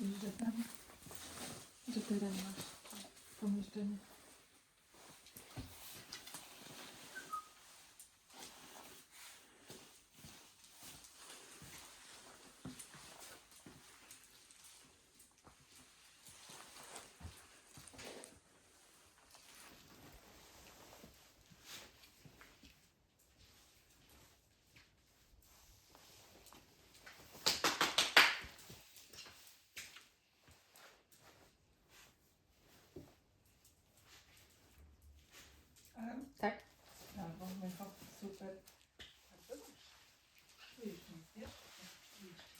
Że tam, że teren masz pomieszczenie. A, Tak? brawo, Michał, super. Bardzo dobrze. Tu jeszcze nic, wiesz? Tu jeszcze jesteś.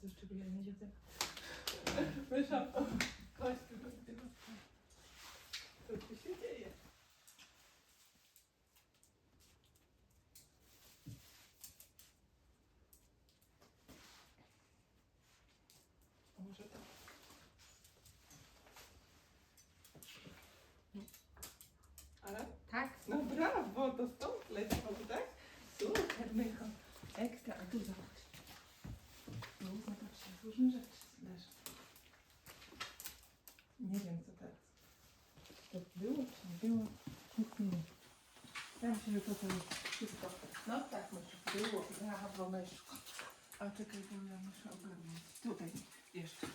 Czy jest coś, czego ja nie wiedzę? Mysza, chodź tu, chodź tu, chodź tu. Co tu się dzieje? A Może tak. Ale? Tak. No brawo, to stąd leciało, tak? Super, Michał. Ekstra, a tu zobacz. Tu zobacz, różne rzeczy leżą. Nie wiem, co teraz. To było, czy nie było? Nic nie wiem. Ja myślę, że to to jest wszystko. No tak, myślę. Było, brawo, myszko. A czekaj, bo ja muszę ogarnąć. Tutaj jeszcze.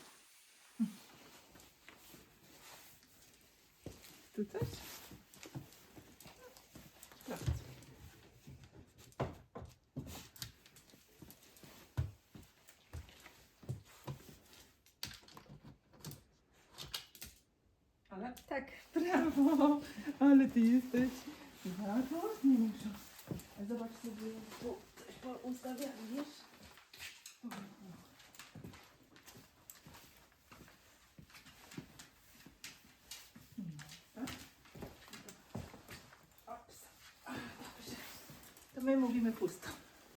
Tu coś? Tak. brawo, ale ty jesteś muszę. A zobacz sobie, tu coś poustawiali, wiesz? Tak? To my mówimy pusto.